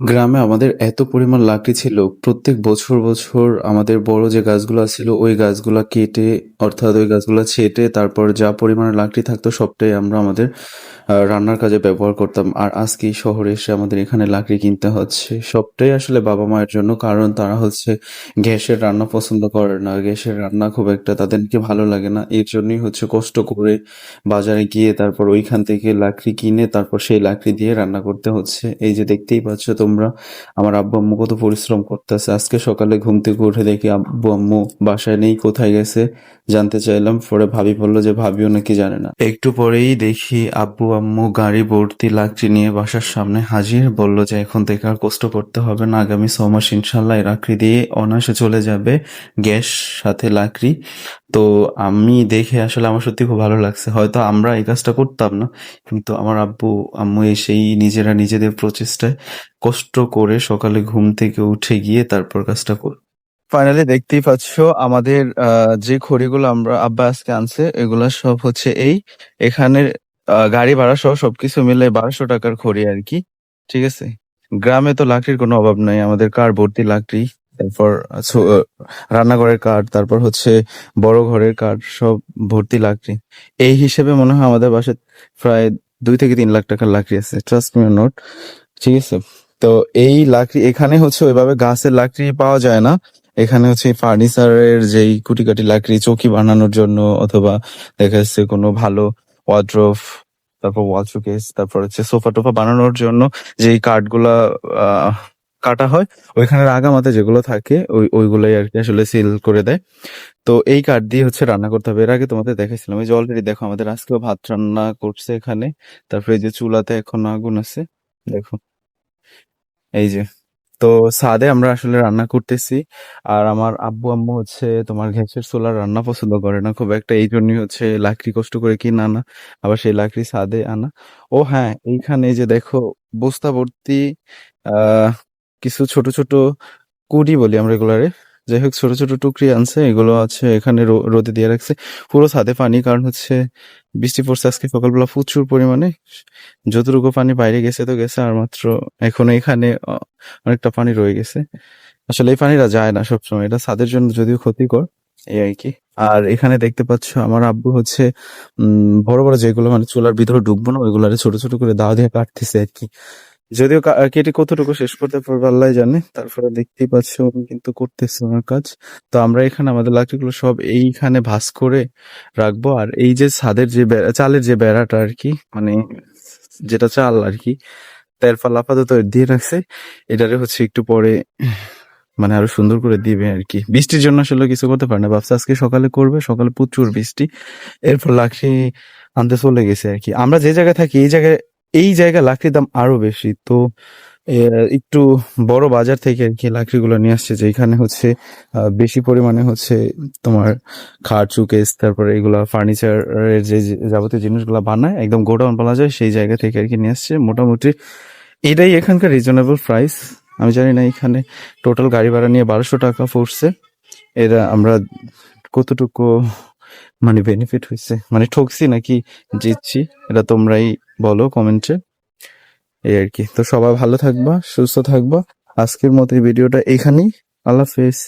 গ্রামে আমাদের এত পরিমাণ লাকড়ি ছিল, প্রত্যেক বছর, বছর আমাদের বড় যে গাছগুলো ছিল, ওই গাছগুলো কেটে অর্থাৎ ওই গাছগুলো ছেটে তারপর যা পরিমাণে লাকড়ি থাকতো সবটাই আমরা আমাদের রান্নার কাজে ব্যবহার করতাম। আর আজকে শহরে এসে আমাদের এখানে লাকড়ি কিনতে হচ্ছে। সবটাই আসলে বাবা-মায়ের জন্য। কারণ তারা হচ্ছে গ্যাসের রান্না পছন্দ করে না। গ্যাসের রান্না খুব একটা তাদেরকে ভালো লাগে না। এর জন্যই হচ্ছে কষ্ট করে বাজারে গিয়ে তারপর ওইখান থেকে লাকড়ি কিনে তারপর সেই লাকড়ি দিয়ে রান্না করতে হচ্ছে। এই যে দেখতেই পাচ্ছ তোমরা আমার আব্বু-আম্মু কত পরিশ্রম করতেছে। আজকে সকালে ঘুম থেকে উঠে দেখি আব্বু-আম্মু বাসায় নেই, কোথায় গেছে জানতে চাইলাম। পরে ভাবি বলল যে ভাবিও নাকি জানে না। একটু পরেই দেখি আব্বু-আম্মু গাড়ি ভর্তি লাকড়ি নিয়ে বাসার সামনে হাজির। বলল যে এখন থেকে আর কষ্ট করতে হবে না। আগামী ছ মাস ইনশাল্লাহ লাকড়ি দিয়ে অনায়াসে চলে যাবে গ্যাস সাথে লাকড়ি। তো আমি দেখে আসলে আমার সত্যি খুব ভালো লাগছে। হয়তো আমরা এই কাজটা করতাম না। কিন্তু আমার আব্বু-আম্মু এসেই নিজেরা নিজেদের প্রচেষ্টায় কষ্ট করে সকালে ঘুম থেকে উঠে গিয়ে তারপর কাজটা কর ফাইনালি দেখতেই পাচ্ছ আমাদের যে খড়িগুলো আমরা আব্বা আজকে আনছে এগুলা সব হচ্ছে এই এখানের আ গাড়ি ভাড়া সহ সবকিছু মিলে বারোশো টাকার খড়ি আরকি। ঠিক আছে? গ্রামে তো লাকড়ির কোনো অভাব নাই। আমাদের কার ভর্তি লাকড়ি। তারপর রান্নাঘরের কাঠ, তারপর হচ্ছে বড় ঘরের কাঠ সব ভর্তি লাকড়ি। এই হিসেবে মনে হয় আমাদের বাসায় প্রায় দুই থেকে তিন লাখ টাকার লাকড়ি আছে। Trust me not. ঠিক আছে? তো এই লাকড়ি এখানে হচ্ছে ওইভাবে গাছের লাকড়ি পাওয়া যায় না। এখানে হচ্ছে ফার্নিচারের যেই কুটিকাটি লাকড়ি চৌকি বানানোর জন্য অথবা দেখা যাচ্ছে কোনো ভালো ওয়ারড্রোব, তারপর ওয়াল শোকেস, তারপর হচ্ছে সোফা-টোফা বানানোর জন্য যেই কাঠগুলা কাটা হয় ওইখানের আগামাথা যেগুলো থাকে ওই ওইগুলোই আর কি আসলে সিল করে দেয়। তো এই কাঠ দিয়ে হচ্ছে রান্না করতে হবে। এর আগে তোমাদের দেখাইছিলাম। এই যে অলরেডি দেখো আমাদের আজকেও ভাত রান্না করছে এখানে। তারপরে যে চুলাতে এখনও আগুন আছে। দেখো। এই যে। তো ছাদে আমরা আসলে রান্না করতেছি। আর আমার আব্বু-আম্মু হচ্ছে তোমার গ্যাসের চুলার রান্না পছন্দ করে না খুব একটা। এই জন্যই হচ্ছে লাকড়ি কষ্ট করে কিনে আনা। আবার সেই লাকড়ি ছাদে আনা। ও হ্যাঁ, এইখানে যে দেখো বস্তা ভর্তি আহ কিছু ছোট, ছোট কুড়ি বলি আমরা এগুলারে। যাই হোক ছোট, ছোট টুকরি আনছে। এগুলো আছে এখানে রোদে দিয়ে রাখছে। পুরো ছাদে পানি কারণ হচ্ছে বৃষ্টি পড়ছে আজকে সকালবেলা প্রচুর পরিমাণে। যতটুকু পানি বাইরে গেছে তো গেছে আর মাত্র এখনও এখানে অনেকটা পানি রয়ে গেছে। আসলে এই পানিটা যায় না সবসময়। এটা ছাদের জন্য যদিও ক্ষতিকর। এই আর কি আর এখানে দেখতে পাচ্ছ আমার আব্বু হচ্ছে উম বড়, বড় যেগুলো মানে চুলার ভিতরে ঢুকবো না ওইগুলারে ছোট, ছোট করে দাও দিয়ে কাটতেছে আরকি। যদিও কা কেটে কতটুকু শেষ করতে পারবে আল্লাহই জানে। তারপরে দেখতেই পাচ্ছ উনি কিন্তু করতেছে ওনার কাজ। তো আমরা এখানে আমাদের লাকড়িগুলো সব এইখানে ভাঁজ করে রাখব। আর এই যে ছাদের যে চালের যে বেড়াটা আর কি মানে যেটা চাল আরকি তেরফাল আপাতত দিয়ে রাখছে। এটারে হচ্ছে একটু পরে মানে আরও সুন্দর করে দিবে আর কি বৃষ্টির জন্য আসলে কিছু করতে পারে না। ভাবছে আজকে সকালে করবে। সকালে প্রচুর বৃষ্টি। এরপর লাকড়ি আনতে চলে গেছে আর কি আমরা যে জায়গায় থাকি, এই জায়গায় এই জায়গায় লাকড়ির দাম আরও বেশি। তো একটু বড় বাজার থেকে আর কি লাকড়িগুলো নিয়ে আসছে যেখানে হচ্ছে বেশি পরিমাণে হচ্ছে তোমার খাট, চুকেস তারপরে এগুলা ফার্নিচারের যে যে যাবতীয় জিনিসগুলা বানায় একদম গোডাউন বলা যায় সেই জায়গা থেকে আর কি নিয়ে আসছে। মোটামুটি এটাই এখানকার রিজনেবল প্রাইস। আমি জানি না এখানে টোটাল গাড়ি ভাড়া নিয়ে বারোশো টাকা পড়ছে। এরা আমরা কতটুকু মানে বেনিফিট হয়েছে মানে ঠকছি নাকি জিতছি? এটা তোমরাই বলো কমেন্টে। এই আর কি তো সবাই ভালো থাকবা, সুস্থ থাকবা। আজকের মতো এই ভিডিওটা এখানেই। আল্লাহ হাফেজ।